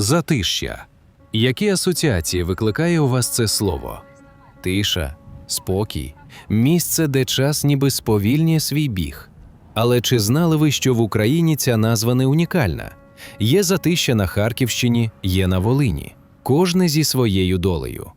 Затища. Які асоціації викликає у вас це слово? Тиша, спокій, місце, де час ніби сповільнює свій біг. Але чи знали ви, що в Україні ця назва не унікальна? Є затища на Харківщині, є на Волині, кожне зі своєю долею.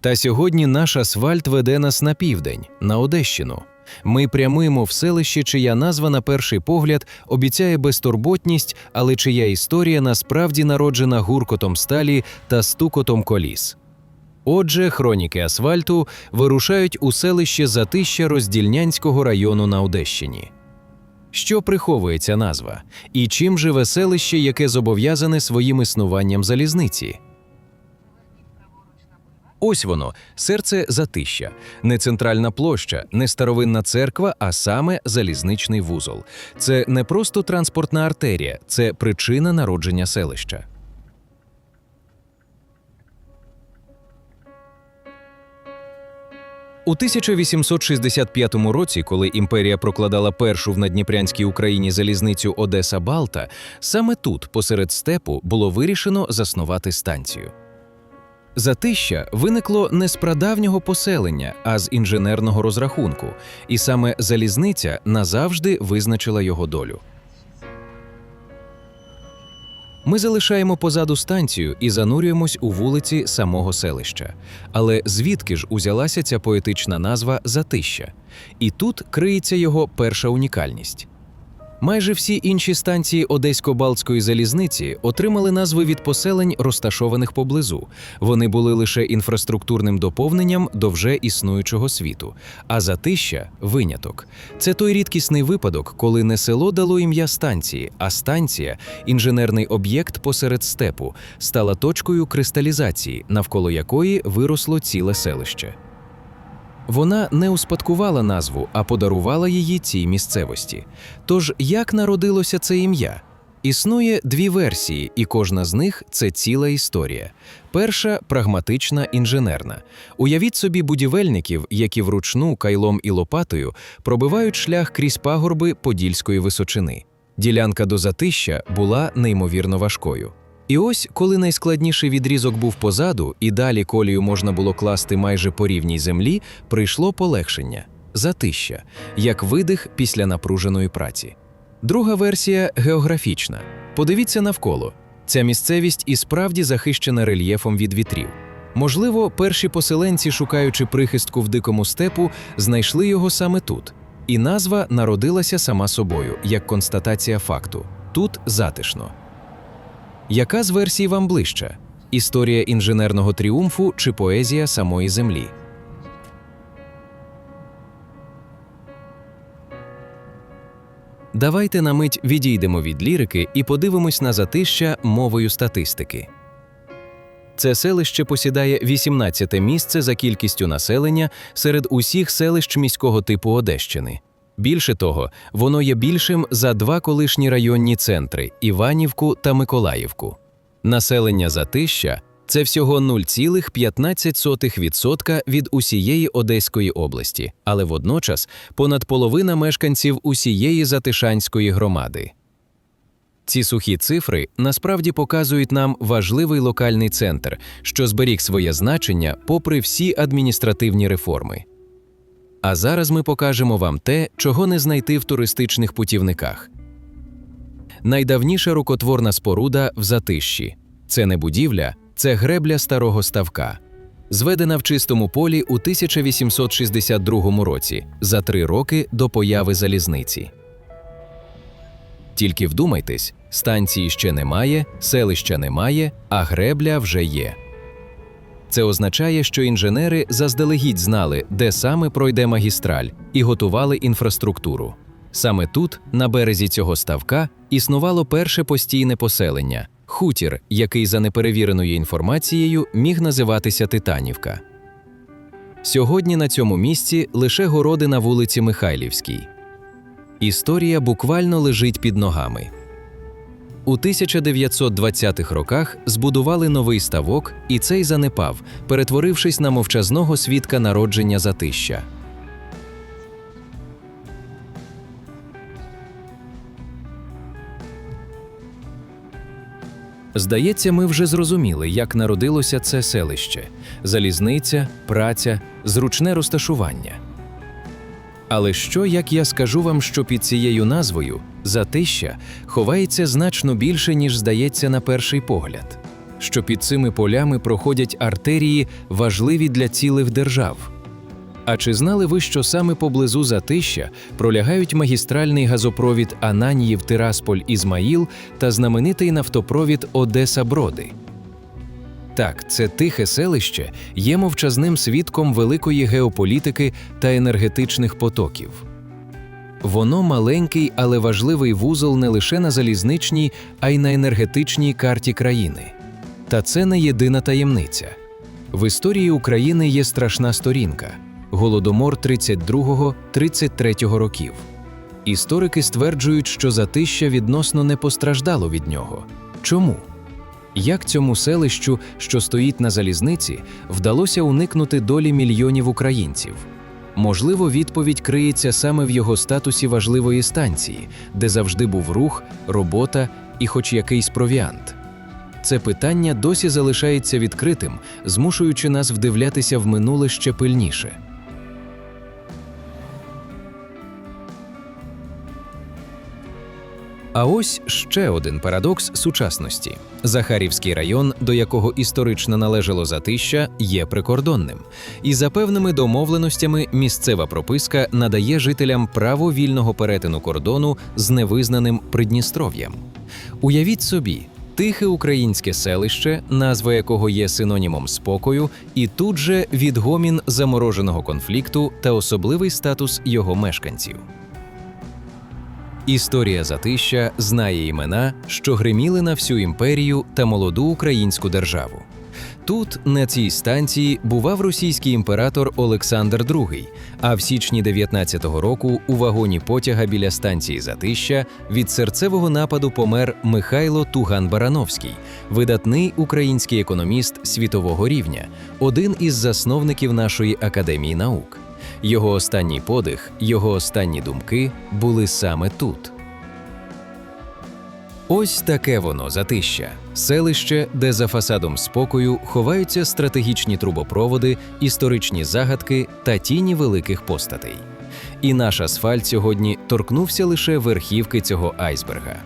Та сьогодні наш асфальт веде нас на південь, на Одещину. Ми прямуємо в селище, чия назва на перший погляд обіцяє безтурботність, але чия історія насправді народжена гуркотом сталі та стукотом коліс. Отже, хроніки асфальту вирушають у селище Затища Роздільнянського району на Одещині. Що приховує ця назва? І чим живе селище, яке зобов'язане своїм існуванням залізниці? Ось воно, серце Затища, не центральна площа, не старовинна церква, а саме залізничний вузол. Це не просто транспортна артерія, це причина народження селища. У 1865 році, коли імперія прокладала першу в надніпрянській Україні залізницю Одеса Балта, саме тут, посеред степу, було вирішено заснувати станцію. Затища виникло не з прадавнього поселення, а з інженерного розрахунку, і саме залізниця назавжди визначила його долю. Ми залишаємо позаду станцію і занурюємось у вулиці самого селища. Але звідки ж узялася ця поетична назва Затища? І тут криється його перша унікальність. Майже всі інші станції Одесько-Балтської залізниці отримали назви від поселень, розташованих поблизу. Вони були лише інфраструктурним доповненням до вже існуючого світу. А затища виняток. Це той рідкісний випадок, коли не село дало ім'я станції, а станція, інженерний об'єкт посеред степу, стала точкою кристалізації, навколо якої виросло ціле селище. Вона не успадкувала назву, а подарувала її цій місцевості. Тож як народилося це ім'я? Існує дві версії, і кожна з них це ціла історія. Перша прагматична інженерна. Уявіть собі будівельників, які вручну кайлом і лопатою пробивають шлях крізь пагорби подільської височини. Ділянка до затища була неймовірно важкою. І ось, коли найскладніший відрізок був позаду, і далі колію можна було класти майже по рівній землі, прийшло полегшення затища, як видих після напруженої праці. Друга версія географічна. Подивіться навколо. Ця місцевість і справді захищена рельєфом від вітрів. Можливо, перші поселенці, шукаючи прихистку в дикому степу, знайшли його саме тут. І назва народилася сама собою, як констатація факту: тут затишно. Яка з версій вам ближча? Історія інженерного тріумфу чи поезія самої землі? Давайте на мить відійдемо від лірики і подивимось на затища мовою статистики. Це селище посідає 18-те місце за кількістю населення серед усіх селищ міського типу Одещини. Більше того, воно є більшим за два колишні районні центри Іванівку та Миколаївку. Населення Затища це всього 0,15% від усієї Одеської області, але водночас понад половина мешканців усієї Затишанської громади. Ці сухі цифри насправді показують нам важливий локальний центр, що зберіг своє значення попри всі адміністративні реформи. А зараз ми покажемо вам те, чого не знайти в туристичних путівниках. Найдавніша рукотворна споруда в затищі. Це не будівля, це гребля старого ставка. Зведена в чистому полі у 1862 році, за три роки до появи залізниці. Тільки вдумайтесь, станції ще немає, селища немає, а гребля вже є. Це означає, що інженери заздалегідь знали, де саме пройде магістраль, і готували інфраструктуру. Саме тут, на березі цього ставка, існувало перше постійне поселення хутір, який за неперевіреною інформацією міг називатися Титанівка. Сьогодні на цьому місці лише городи на вулиці Михайлівській. Історія буквально лежить під ногами. У 1920-х роках збудували новий ставок, і цей занепав, перетворившись на мовчазного свідка народження затища. Здається, ми вже зрозуміли, як народилося це селище: залізниця, праця, зручне розташування. Але що, як я скажу вам, що під цією назвою Затища ховається значно більше, ніж здається на перший погляд, що під цими полями проходять артерії, важливі для цілих держав. А чи знали ви, що саме поблизу Затища пролягають магістральний газопровід Ананіїв Тирасполь Ізмаїл та знаменитий нафтопровід Одеса Броди? Так, це тихе селище є мовчазним свідком великої геополітики та енергетичних потоків. Воно маленький, але важливий вузол не лише на залізничній, а й на енергетичній карті країни. Та це не єдина таємниця. В історії України є страшна сторінка голодомор 32-33 років. Історики стверджують, що затища відносно не постраждало від нього. Чому? Як цьому селищу, що стоїть на залізниці, вдалося уникнути долі мільйонів українців? Можливо, відповідь криється саме в його статусі важливої станції, де завжди був рух, робота і хоч якийсь провіант. Це питання досі залишається відкритим, змушуючи нас вдивлятися в минуле ще пильніше. А ось ще один парадокс сучасності: Захарівський район, до якого історично належало затища, є прикордонним, і за певними домовленостями місцева прописка надає жителям право вільного перетину кордону з невизнаним Придністров'ям. Уявіть собі. Тихе українське селище, назва якого є синонімом спокою, і тут же відгомін замороженого конфлікту та особливий статус його мешканців. Історія затища знає імена, що гриміли на всю імперію та молоду українську державу. Тут, на цій станції, бував російський імператор Олександр II, а в січні 19-го року у вагоні потяга біля станції Затища від серцевого нападу помер Михайло Туган-Барановський, видатний український економіст світового рівня, один із засновників нашої академії наук. Його останній подих, його останні думки були саме тут. Ось таке воно затища селище, де за фасадом спокою ховаються стратегічні трубопроводи, історичні загадки та тіні великих постатей. І наш асфальт сьогодні торкнувся лише верхівки цього айсберга.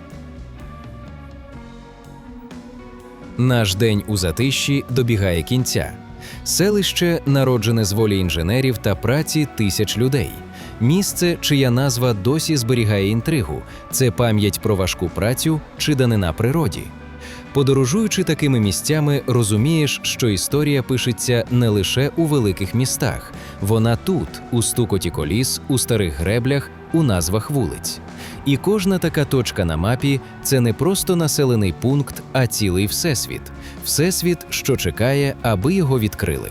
Наш день у затищі добігає кінця. Селище народжене з волі інженерів та праці тисяч людей. Місце, чия назва досі зберігає інтригу, це пам'ять про важку працю чи данина природі. Подорожуючи такими місцями, розумієш, що історія пишеться не лише у великих містах, вона тут, у стукоті коліс, у старих греблях, у назвах вулиць. І кожна така точка на мапі це не просто населений пункт, а цілий всесвіт всесвіт, що чекає, аби його відкрили.